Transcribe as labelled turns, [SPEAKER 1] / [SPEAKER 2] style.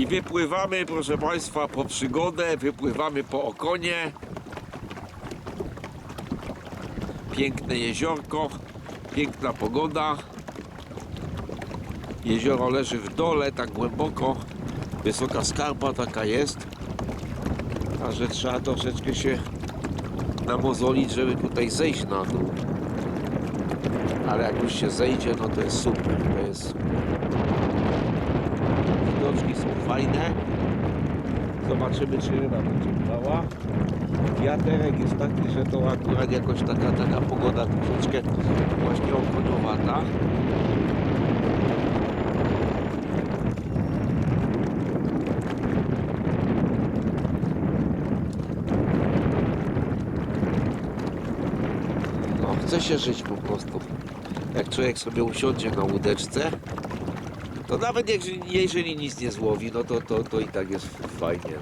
[SPEAKER 1] I wypływamy, proszę Państwa, po przygodę, wypływamy po okonie. Piękne jeziorko, piękna pogoda. Jezioro leży w dole, tak głęboko. Wysoka skarpa taka jest. A że trzeba troszeczkę się namozolić, żeby tutaj zejść na dół. Ale jak już się zejdzie, no to jest super, to jest. Widoczki są fajne. Zobaczymy, czy ryba będzie brała. Wiaterek jest taki, że to akurat jakoś taka, taka pogoda troszeczkę właśnie okoniowata. No, chce się żyć po prostu. Jak człowiek sobie usiądzie na łódeczce, to nawet jeżeli, jeżeli nic nie złowi, no to, to, to i tak jest fajnie.